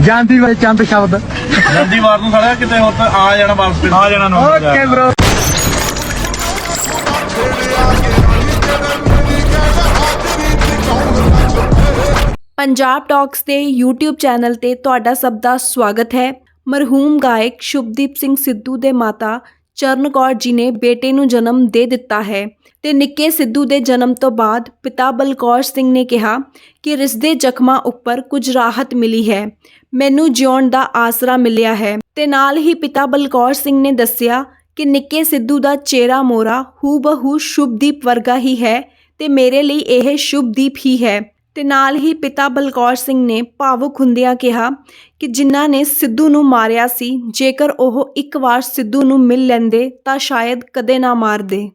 ਜਾਂਦੀ ਵਾਰ ਚੰਦ ਸ਼ਬਦ। ਜਾਂਦੀ ਵਾਰ ਨੂੰ ਸਾਲਿਆ ਕਿਤੇ ਹੋਰ ਆ ਜਾਣਾ ਵਾਪਸ ਆ ਜਾਣਾ ਨੂੰ ਓਕੇ ਬ్రో ਪੰਜਾਬ ਟਾਕਸ ਦੇ YouTube ਚੈਨਲ ਤੇ ਤੁਹਾਡਾ ਸਭ ਦਾ ਸਵਾਗਤ ਹੈ। ਮਰਹੂਮ ਗਾਇਕ ਸ਼ੁਭਦੀਪ ਸਿੰਘ ਸਿੱਧੂ ਦੇ ਮਾਤਾ ਚਰਨ ਕੌਰ ਜੀ ਨੇ ਬੇਟੇ ਨੂੰ ਜਨਮ ਦੇ ਦਿੱਤਾ ਹੈ ਤੇ ਨਿੱਕੇ ਸਿੱਧੂ ਦੇ ਜਨਮ ਤੋਂ ਬਾਅਦ ਪਿਤਾ ਬਲਕੌਰ ਸਿੰਘ ਨੇ ਕਿਹਾ ਕਿ ਰਿਸਦੇ ਜ਼ਖਮਾਂ ਉੱਪਰ ਕੁਝ ਰਾਹਤ ਮਿਲੀ ਹੈ। ਮੈਨੂੰ ਜਿਉਣ ਦਾ ਆਸਰਾ ਮਿਲਿਆ ਹੈ। ਤੇ ਨਾਲ ਹੀ ਪਿਤਾ ਬਲਕੌਰ ਸਿੰਘ ਨੇ ਦੱਸਿਆ ਕਿ ਨਿੱਕੇ ਸਿੱਧੂ ਦਾ ਚਿਹਰਾ ਮੋਰਾ ਹੂਬਹੂ ਸ਼ੁਭਦੀਪ ਵਰਗਾ ਹੀ ਹੈ ਤੇ ਮੇਰੇ ਲਈ ਇਹ ਸ਼ੁਭਦੀਪ ਹੀ ਹੈ। ਤੇ ਨਾਲ ਹੀ ਪਿਤਾ ਬਲਕੌਰ ਸਿੰਘ ਨੇ ਭਾਵੁਕ ਹੁੰਦਿਆਂ ਕਿਹਾ ਕਿ ਜਿਨ੍ਹਾਂ ਨੇ ਸਿੱਧੂ ਨੂੰ ਮਾਰਿਆ ਸੀ ਜੇਕਰ ਉਹ ਇੱਕ ਵਾਰ ਸਿੱਧੂ ਨੂੰ ਮਿਲ ਲੈਂਦੇ ਤਾਂ ਸ਼ਾਇਦ ਕਦੇ ਨਾ ਮਾਰਦੇ।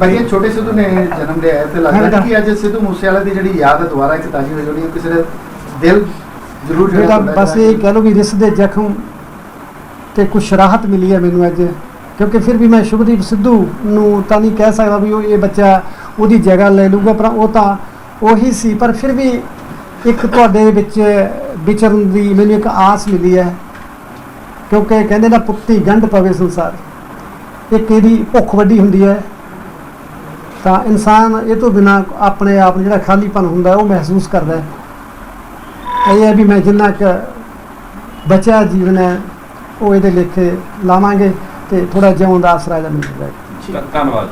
ਭਾਈ ਛੋਟੇ ਸਿੱਧੂ ਨੇ ਜਨਮ ਲਿਆ ਹੈ ਤੇ ਲੱਗਦਾ ਕਿ ਅੱਜ ਸਿੱਧੂ ਮੂਸੇਵਾਲੇ ਦੀ ਜਿਹੜੀ ਯਾਦ ਹੈ ਦੁਬਾਰਾ ਇੱਕ ਤਾਜ਼ੀ ਹੋ ਜਾਣੀ ਹੈ ਕਿਸੇ ਦੇ ਦਿਲ ਜ਼ਰੂਰ ਜਿਹੜਾ ਜਿਹੜਾ ਬਸ ਇਹ ਕਹਿ ਲਓ ਵੀ ਰਿਸ ਦੇ ਜ਼ਖਮ ਤੇ ਕੁਛ ਰਾਹਤ ਮਿਲੀ ਹੈ ਮੈਨੂੰ ਅੱਜ ਕਿਉਂਕਿ ਫਿਰ ਵੀ ਮੈਂ ਸ਼ੁਭਦੀਪ ਸਿੱਧੂ ਨੂੰ ਤਾਂ ਨਹੀਂ ਕਹਿ ਸਕਦਾ ਵੀ ਉਹ ਇਹ ਬੱਚਾ ਉਹਦੀ ਜਗ੍ਹਾ ਲੈ ਲੂਗਾ ਪਰ ਉਹ ਤਾਂ ਉਹੀ ਸੀ, ਪਰ ਫਿਰ ਵੀ ਇੱਕ ਤੁਹਾਡੇ ਵਿੱਚ ਵਿਚਰਨ ਦੀ ਮੈਨੂੰ ਇੱਕ ਆਸ ਮਿਲੀ ਹੈ, ਕਿਉਂਕਿ ਕਹਿੰਦੇ ਨਾ ਪੁੱਤੀ ਗੰਢ ਪਵੇ ਸੰਸਾਰ ਇੱਕ ਇਹਦੀ ਭੁੱਖ ਵੱਡੀ ਹੁੰਦੀ ਹੈ। ਤਾਂ ਇਨਸਾਨ ਇਹ ਤੋਂ ਬਿਨਾ ਆਪਣੇ ਆਪ ਨੂੰ ਜਿਹੜਾ ਖਾਲੀਪਨ ਹੁੰਦਾ, ਉਹ ਮਹਿਸੂਸ ਕਰਦਾ ਹੈ। ਇਹ ਹੈ ਵੀ ਮੈਂ ਜਿੰਨਾ ਕੁ ਬਚਿਆ ਜੀਵਨ ਹੈ, ਉਹ ਇਹਦੇ ਲੇਖੇ ਲਾਵਾਂਗੇ ਤੇ ਥੋੜਾ ਜਿਉਣ ਦਾ ਆਸਰਾ ਇਹਦਾ ਮਿਲ ਜਾਏਗਾ ਧੰਨਵਾਦ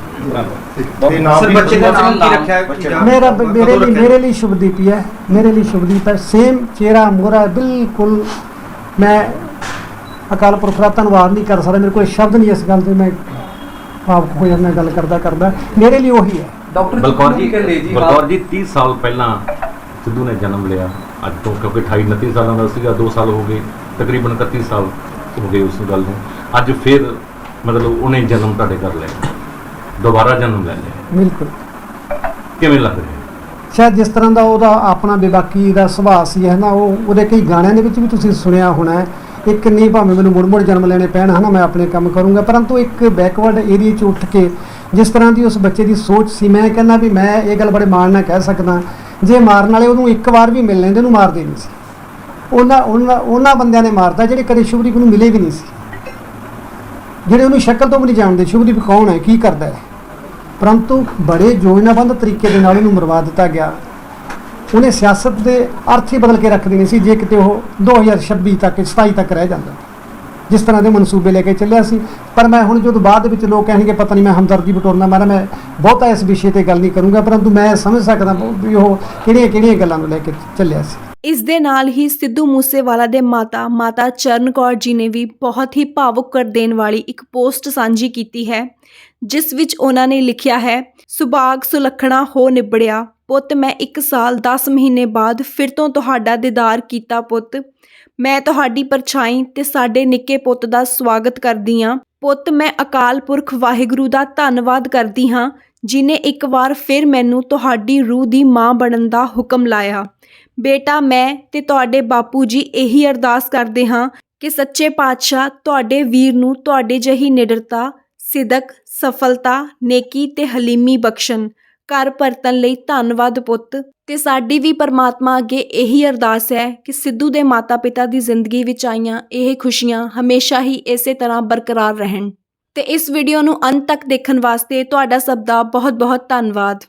ਤੇ ਨਾਮ ਵੀ ਬੱਚੇ ਦਾ ਨਾਮ ਕੀ ਰੱਖਿਆ ਹੈ ਮੇਰਾ ਮੇਰੇ ਲਈ ਮੇਰੇ ਲਈ ਸ਼ੁਭਦੀਪ ਹੀ ਹੈ। ਮੇਰੇ ਲਈ ਸ਼ੁਭਦੀਪ ਹੈ। ਸੇਮ ਚਿਹਰਾ ਮੋਰਾ ਬਿਲਕੁਲ ਮੈਂ ਅਕਾਲ ਪੁਰਖ ਦਾ ਧੰਨਵਾਦ ਨਹੀਂ ਕਰ ਸਕਦਾ। ਮੇਰੇ ਕੋਲ ਸ਼ਬਦ ਨਹੀਂ ਇਸ ਗੱਲ ਤੇ। ਮੈਂ ਭਾਵ ਕੋਈ ਨਾਲ ਗੱਲ ਕਰਦਾ ਕਰਦਾ। ਮੇਰੇ ਲਈ ਉਹੀ ਹੈ। ਬਲਕੌਰ ਜੀ ਬਲਕੌਰ ਜੀ 30 ਸਾਲ ਪਹਿਲਾਂ ਸਿੱਧੂ ਨੇ ਜਨਮ ਲਿਆ। ਅੱਜ ਤੋਂ ਕਿਉਂਕਿ 28 29 ਸਾਲਾਂ ਦਾ ਸੀਗਾ 2 ਸਾਲ ਹੋ ਗਏ। ਤਕਰੀਬਨ 31 ਸਾਲ ਹੋ ਗਏ ਉਸ ਗੱਲ ਨੂੰ। ਅੱਜ ਫਿਰ ਮਤਲਬ ਉਹਨੇ ਜਨਮ ਤੁਹਾਡੇ ਕਰ ਲਿਆ। ਦੁਬਾਰਾ ਜਨਮ ਲੈ ਲਿਆ। ਬਿਲਕੁਲ। ਕਿਵੇਂ ਲੱਗ ਰਿਹਾ? ਸ਼ਾਇਦ ਜਿਸ ਤਰ੍ਹਾਂ ਦਾ ਉਹਦਾ ਆਪਣਾ ਬੇਬਾਕੀ ਦਾ ਸੁਭਾਅ ਸੀ ਹੈ ਨਾ ਉਹ ਉਹਦੇ ਕਈ ਗਾਣਿਆਂ ਦੇ ਵਿੱਚ ਵੀ ਤੁਸੀਂ ਸੁਣਿਆ ਹੋਣਾ ਹੈ। ਇੱਕ ਨਹੀਂ ਭਾਵੇਂ ਮੈਨੂੰ ਮੁੜ ਮੁੜ ਜਨਮ ਲੈਣੇ ਪੈਣ ਹਨਾ ਮੈਂ ਆਪਣੇ ਕੰਮ ਕਰੂੰਗਾ। ਪਰੰਤੂ ਇੱਕ ਬੈਕਵਰਡ ਏਰੀਆ 'ਚ ਉੱਠ ਕੇ ਜਿਸ ਤਰ੍ਹਾਂ ਦੀ ਉਸ ਬੱਚੇ ਦੀ ਸੋਚ ਸੀ ਮੈਂ ਕਹਿੰਦਾ ਵੀ ਮੈਂ ਇਹ ਗੱਲ ਬੜੇ ਮਾਣ ਨਾਲ ਕਹਿ ਸਕਦਾ ਜੇ ਮਾਰਨ ਵਾਲੇ ਉਹਨੂੰ ਇੱਕ ਵਾਰ ਵੀ ਮਿਲ ਲੈਂਦੇ ਉਹਨੂੰ ਮਾਰਦੇ ਨਹੀਂ ਸੀ। ਉਹਨਾਂ ਉਹਨਾਂ ਉਹਨਾਂ ਬੰਦਿਆਂ ਨੇ ਮਾਰਤਾ ਜਿਹੜੇ ਕਦੇ ਸ਼ੁਭਦੀਪ ਨੂੰ ਮਿਲੇ ਵੀ ਨਹੀਂ ਸੀ। ਜਿਹੜੇ ਉਹਨੂੰ ਸ਼ਕਲ ਤੋਂ ਵੀ ਨਹੀਂ ਜਾਣਦੇ, ਸ਼ੁਭਦੀਪ ਕੌਣ ਹੈ, ਕੀ ਕਰਦਾ ਹੈ? ਪਰੰਤੂ ਬੜੇ ਯੋਜਨਾਬੰਦ ਤਰੀਕੇ ਦੇ ਨਾਲ ਉਹਨੂੰ ਮਰਵਾ ਦਿੱਤਾ ਗਿਆ। ਉਹਨੇ ਸਿਆਸਤ ਦੇ ਅਰਥ ਹੀ ਬਦਲ ਕੇ ਰੱਖ ਦੇਣੇ ਸੀ, ਜੇ ਕਿਤੇ ਉਹ 2026 ਤੱਕ 27 ਤੱਕ ਰਹਿ ਜਾਂਦਾ। ਜਿਸ ਤਰ੍ਹਾਂ ਦੇ ਮਨਸੂਬੇ ਲੈ ਕੇ ਚੱਲਿਆ ਸੀ। ਪਰ ਮੈਂ ਹੁਣ ਜਦੋਂ ਬਾਅਦ ਦੇ ਵਿੱਚ ਲੋਕ ਕਹਿਣਗੇ, ਪਤਾ ਨਹੀਂ ਮੈਂ ਹਮਦਰਦੀ ਬਟੋਰਨਾ ਮਾਰਾ, ਮੈਂ ਬਹੁਤਾ ਇਸ ਵਿਸ਼ੇ ਤੇ ਗੱਲ ਨਹੀਂ ਕਰੂੰਗਾ, ਪਰੰਤੂ ਮੈਂ ਸਮਝ ਸਕਦਾ ਵੀ ਉਹ ਕਿਹੜੀਆਂ ਕਿਹੜੀਆਂ ਗੱਲਾਂ ਨੂੰ ਲੈ ਕੇ ਚੱਲਿਆ ਸੀ। ਇਸ ਦੇ ਨਾਲ ਹੀ ਸਿੱਧੂ ਮੂਸੇਵਾਲਾ ਦੇ ਮਾਤਾ ਮਾਤਾ ਚਰਨ ਕੌਰ ਜੀ ਨੇ ਵੀ ਬਹੁਤ ਹੀ ਭਾਵੁਕ ਕਰ ਦੇਣ ਵਾਲੀ ਇੱਕ ਪੋਸਟ ਸਾਂਝੀ ਕੀਤੀ ਹੈ, ਜਿਸ ਵਿੱਚ ਉਹਨਾਂ ਨੇ ਲਿਖਿਆ ਹੈ, ਸੁਭਾਗ ਸੁਲੱਖਣਾ ਹੋ ਨਿਬੜਿਆ, ਪੁੱਤ ਮੈਂ 1 ਸਾਲ 10 ਮਹੀਨੇ ਬਾਅਦ ਫਿਰ ਤੋਂ ਤੁਹਾਡਾ ਦੀਦਾਰ ਕੀਤਾ ਪੁੱਤ। ਮੈਂ ਤੁਹਾਡੀ ਪਰਛਾਈ ਤੇ ਸਾਡੇ ਨਿੱਕੇ ਪੁੱਤ ਦਾ ਸਵਾਗਤ ਕਰਦੀ ਹਾਂ। ਪੁੱਤ, ਮੈਂ ਅਕਾਲ ਪੁਰਖ ਵਾਹਿਗੁਰੂ ਦਾ ਧੰਨਵਾਦ ਕਰਦੀ ਹਾਂ, ਜਿਨੇ ਇੱਕ ਵਾਰ ਫਿਰ ਮੈਨੂੰ ਤੁਹਾਡੀ ਰੂਹ ਦੀ ਮਾਂ ਬਣਨ ਦਾ ਹੁਕਮ ਲਾਇਆ। ਬੇਟਾ, ਮੈਂ ਤੇ ਤੁਹਾਡੇ ਬਾਪੂ ਜੀ ਇਹੀ ਅਰਦਾਸ ਕਰਦੇ ਹਾਂ ਕਿ ਸੱਚੇ ਪਾਤਸ਼ਾਹ ਤੁਹਾਡੇ ਵੀਰ ਨੂੰ ਤੁਹਾਡੇ ਜਹੀ ਨਿਡਰਤਾ, ਸਿਦਕ, ਸਫਲਤਾ, ਨੇਕੀ ਤੇ ਹਲੀਮੀ ਬਖਸ਼ਣ। ਘਰ ਪਰਤਨ ਲਈ ਧੰਨਵਾਦ ਪੁੱਤ। ਤੇ ਸਾਡੀ ਵੀ ਪਰਮਾਤਮਾ ਅੱਗੇ ਇਹੀ ਅਰਦਾਸ ਹੈ ਕਿ ਸਿੱਧੂ ਦੇ ਮਾਤਾ-ਪਿਤਾ ਦੀ ਜ਼ਿੰਦਗੀ ਵਿੱਚ ਆਈਆਂ ਇਹ ਖੁਸ਼ੀਆਂ ਹਮੇਸ਼ਾ ਹੀ ਇਸੇ ਤਰ੍ਹਾਂ ਬਰਕਰਾਰ ਰਹਿਣ। ਤੇ ਇਸ ਵੀਡੀਓ ਨੂੰ ਅੰਤ ਤੱਕ ਦੇਖਣ ਵਾਸਤੇ ਤੁਹਾਡਾ ਸਭ ਦਾ ਬਹੁਤ-ਬਹੁਤ ਧੰਨਵਾਦ।